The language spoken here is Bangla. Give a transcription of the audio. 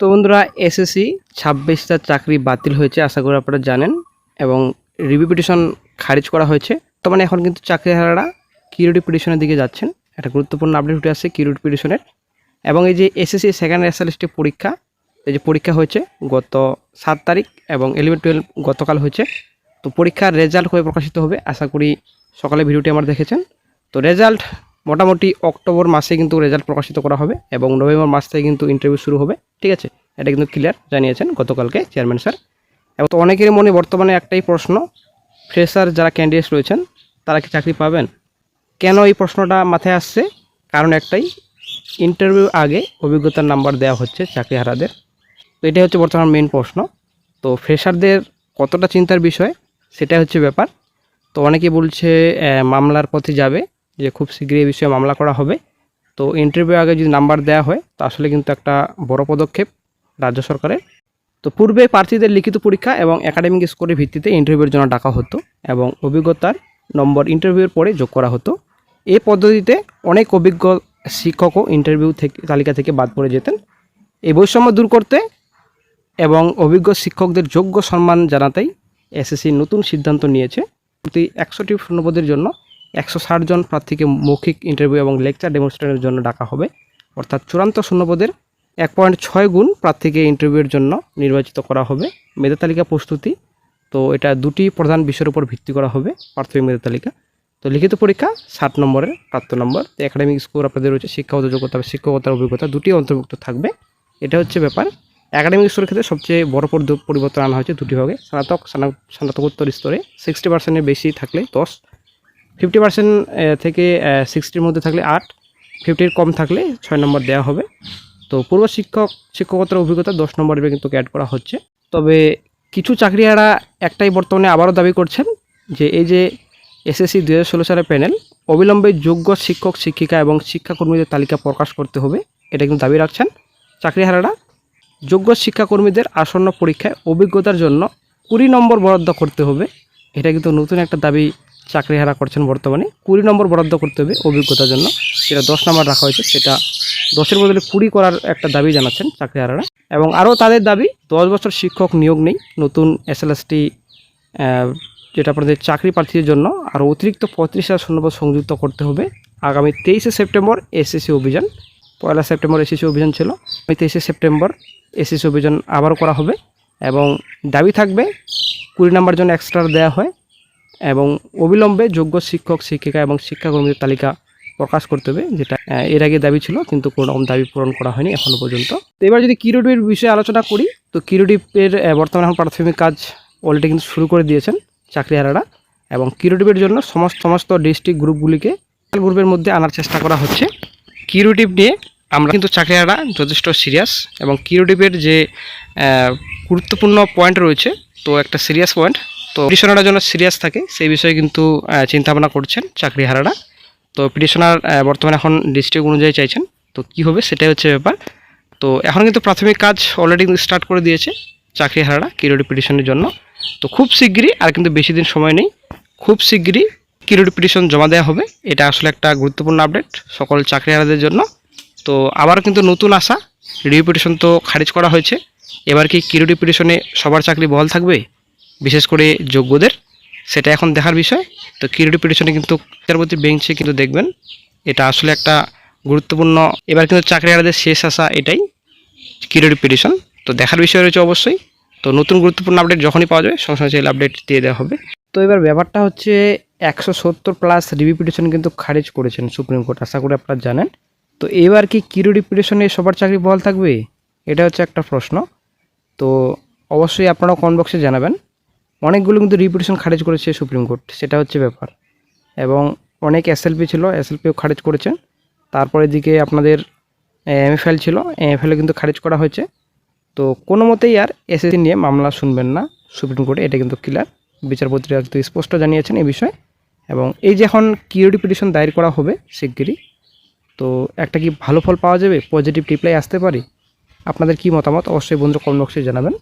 তো বন্ধুরা, এসএসসি ছাব্বিশটা চাকরি বাতিল হয়েছে, আশা করি আপনারা জানেন, এবং রিভিউ পিটিশন খারিজ করা হয়েছে। তো মানে এখন কিন্তু চাকরিহারারা কিউরিটি পিটিশনের দিকে যাচ্ছেন। একটা গুরুত্বপূর্ণ আপডেট উঠে আসছে কিউরিটি পিটিশনের এবং এই যে এসএসসি সেকেন্ড এসএলএসটি পরীক্ষা, এই যে পরীক্ষা হয়েছে গত সাত তারিখ এবং ইলেভেন টুয়েলভ গতকাল হয়েছে। তো পরীক্ষার রেজাল্ট হয়ে প্রকাশিত হবে, আশা করি সকালে ভিডিওটি আমার দেখেছেন। তো রেজাল্ট মোটামুটি অক্টোবর মাসে কিন্তু রেজাল্ট প্রকাশিত করা হবে এবং নভেম্বর মাস থেকে কিন্তু ইন্টারভিউ শুরু হবে, ঠিক আছে? এটা কিন্তু ক্লিয়ার জানিয়েছেন গতকালকে চেয়ারম্যান স্যার এবং তো অনেকেরই মনে বর্তমানে একটাই প্রশ্ন ফ্রেশার যারা ক্যান্ডিডেটস রয়েছেন, তারা কি চাকরি পাবেন? কেন এই প্রশ্নটা মাথায় আসছে? কারণ একটাই ইন্টারভিউ আগে অভিজ্ঞতার নাম্বার দেওয়া হচ্ছে চাকরিহারাদের। তো এটাই হচ্ছে বর্তমান মেন প্রশ্ন। তো ফ্রেশারদের কতটা চিন্তার বিষয়, সেটাই হচ্ছে ব্যাপার। তো অনেকে বলছে মামলার পথে যাবে। যে খুব শীঘ্রই এই বিষয়ে মামলা করা হবে। তো ইন্টারভিউ আগে যদি নাম্বার দেওয়া হয়, তো আসলে কিন্তু একটা বড় পদক্ষেপ রাজ্য সরকারের। তো পূর্বে প্রার্থীদের লিখিত পরীক্ষা এবং একাডেমিক স্কোরের ভিত্তিতে ইন্টারভিউর জন্য ডাকা হতো এবং অভিজ্ঞতার নম্বর ইন্টারভিউর পরে যোগ করা হতো। এই পদ্ধতিতে অনেক অভিজ্ঞ শিক্ষকও ইন্টারভিউ থেকে, তালিকা থেকে বাদ পড়ে যেতেন। এই বৈষম্য দূর করতে এবং অভিজ্ঞ শিক্ষকদের যোগ্য সম্মান জানাতেই এসএসসি নতুন সিদ্ধান্ত নিয়েছে। প্রতি একশোটি শূন্যপদের জন্য একশো ষাট জন প্রার্থীকে মৌখিক ইন্টারভিউ এবং লেকচার ডেমনস্ট্রেশনের জন্য ডাকা হবে। অর্থাৎ চূড়ান্ত শূন্যপদের এক পয়েন্ট ছয় গুণ প্রার্থীকে ইন্টারভিউয়ের জন্য নির্বাচিত করা হবে। মেধা তালিকা প্রস্তুতি, তো এটা দুটি প্রধান বিষয়ের উপর ভিত্তি করা হবে প্রাথমিক মেধা তালিকা। তো লিখিত পরীক্ষা, ষাট নম্বরের প্রাপ্ত নম্বর। তো একাডেমিক স্কোর আপনাদের রয়েছে শিক্ষাগত যোগ্যতা শিক্ষকতার অভিজ্ঞতা, দুটি অন্তর্ভুক্ত থাকবে। এটা হচ্ছে ব্যাপার। একাডেমিক স্তরের ক্ষেত্রে সবচেয়ে বড় পরি- পরিবর্তন আনা হয়েছে দুটি ভাগে, স্নাতক- স্নাতকোত্তর স্তরে। সিক্সটি পার্সেন্টের বেশি থাকলে দশ ফিফটি পার্সেন্ট থেকে সিক্সটির মধ্যে থাকলে আট, ফিফটির কম থাকলে ছয় নম্বর দেওয়া হবে। তো পূর্ব শিক্ষক, শিক্ষকতার অভিজ্ঞতা দশ নম্বরে কিন্তু অ্যাড করা হচ্ছে। তবে কিছু চাকরিয়ারা একটাই বর্তমানে আবারও দাবি করছেন যে এই যে এসএসসি দু হাজার ষোলো সালের প্যানেল অবিলম্বে যোগ্য শিক্ষক, শিক্ষিকা এবং শিক্ষাকর্মীদের তালিকা প্রকাশ করতে হবে, এটা কিন্তু দাবি রাখছেন। চাকরিহারারা যোগ্য শিক্ষাকর্মীদের আসন্ন পরীক্ষায় অভিজ্ঞতার জন্য কুড়ি নম্বর বরাদ্দ করতে হবে, এটা কিন্তু নতুন একটা দাবি চাকরিহারা করছেন বর্তমানে। কুড়ি নম্বর বরাদ্দ করতে হবে অভিজ্ঞতার জন্য। যেটা দশ নম্বর রাখা হয়েছে, সেটা দশের বদলে কুড়ি করার একটা দাবি জানাচ্ছেন চাকরিহারারা। এবং আরও তাদের দাবি, দশ বছর শিক্ষক নিয়োগ নেই, নতুন এসএলএসটি যেটা আপনাদের চাকরি প্রার্থীদের জন্য, আরও অতিরিক্ত পঁয়ত্রিশ হাজার শূন্যপদ সংযুক্ত করতে হবে। আগামী তেইশে সেপ্টেম্বর এসএসসি অভিযান, পয়লা সেপ্টেম্বর এসএসসি অভিযান ছিল। তেইশে সেপ্টেম্বর এসএসসি অভিযান আবারও করা হবে এবং দাবি থাকবে, কুড়ি নাম্বার জন্য এক্সট্রা দেওয়া হয়। এবং অবিলম্বে যোগ্য শিক্ষক, শিক্ষিকা এবং শিক্ষাকর্মীদের তালিকা প্রকাশ করতে হবে, যেটা এর আগে দাবি ছিল, কিন্তু কোনো রকম দাবি পূরণ করা হয়নি এখনও পর্যন্ত। তো এবার যদি কিরোডিপের বিষয়ে আলোচনা করি, তো কিরোডিপের বর্তমানে এখন প্রাথমিক কাজ অলরেডি কিন্তু শুরু করে দিয়েছেন চাকরিহারারা এবং কিরোডিপের জন্য সমস্ত সমস্ত ডিস্ট্রিক্ট গ্রুপগুলিকে গ্রুপের মধ্যে আনার চেষ্টা করা হচ্ছে। কিরোটিপ নিয়ে আমরা কিন্তু চাকরিহারা যথেষ্ট সিরিয়াস এবং কিরোটিপের যে গুরুত্বপূর্ণ পয়েন্ট রয়েছে, তো একটা সিরিয়াস পয়েন্ট তো পিটিশনাররা যেন সিরিয়াস থাকে, সেই বিষয়ে কিন্তু চিন্তাভাবনা করছেন চাকরিহারারা তো পিটিশনার বর্তমানে এখন ডিস্ট্রিক্ট অনুযায়ী চাইছেন। তো কি হবে সেটাই হচ্ছে ব্যাপার। তো এখন কিন্তু প্রাথমিক কাজ অলরেডি স্টার্ট করে দিয়েছে চাকরিহারারা কিরোডি পিটিশনের জন্য। তো খুব শিগগিরই, আর কিন্তু বেশি দিন সময় নেই, খুব শিগগিরই কিরোডি পিটিশন জমা দেওয়া হবে। এটা আসলে একটা গুরুত্বপূর্ণ আপডেট সকল চাকরি হারাদের জন্য। তো আবার কিন্তু নতুন আশা রিভিউ পিটিশন তো খারিজ করা হয়েছে। এবার কি কিরোডি পিটিশনে সবার চাকরি বহাল থাকবে? বিশেষ করে যোগ্যদের, সেটা এখন দেখার বিষয়। তো কিরোডি পিটিশনে কিন্তু বিচারপতি বেঞ্চে কিন্তু দেখবেন, এটা আসলে একটা গুরুত্বপূর্ণ, এবার কিন্তু চাকরিহারাদের শেষ আশা এটাই, কিরোডি পিটিশন। তো দেখার বিষয় রয়েছে অবশ্যই। তো নতুন গুরুত্বপূর্ণ আপডেট যখনই পাওয়া যাবে, সঙ্গে সঙ্গে সেই আপডেট দিয়ে দেওয়া হবে। তো এবার ব্যাপারটা হচ্ছে, একশো সত্তর প্লাস রিভিউ পিটিশন কিন্তু খারিজ করেছেন সুপ্রিম কোর্ট, আশা করি আপনারা জানেন। তো এবার কি কিরোডি পিটিশনে সবার চাকরি বহাল থাকবে? এটা হচ্ছে একটা প্রশ্ন। তো অবশ্যই আপনারা কমেন্ট বক্সে জানাবেন। অনেকগুলো কিন্তু রিপিটিশন খারিজ করেছে সুপ্রিম কোর্ট সেটা হচ্ছে ব্যাপার। এবং অনেক এসএলপি ছিল এসএলপিও খারিজ করেছেন তারপরে দিকে আপনাদের এমএফএল ছিল এমএফএলও কিন্তু খারিজ করা হয়েছে। তো কোনো মতেই আর এসএসসি নিয়ে মামলা শুনবেন না সুপ্রিম কোর্টে এটা কিন্তু ক্লিয়ার বিচারপতিরা কিন্তু স্পষ্ট জানিয়েছেন এই বিষয়ে। এবং এই যে এখন কিউরিটি পিটিশন দায়ের করা হবে শিগগিরই, তো একটা কি ভালো ফল পাওয়া যাবে? পজিটিভ রিপ্লাই আসতে পারি? আপনাদের কি মতামত? অবশ্যই বন্ধু কমেন্ট জানাবেন।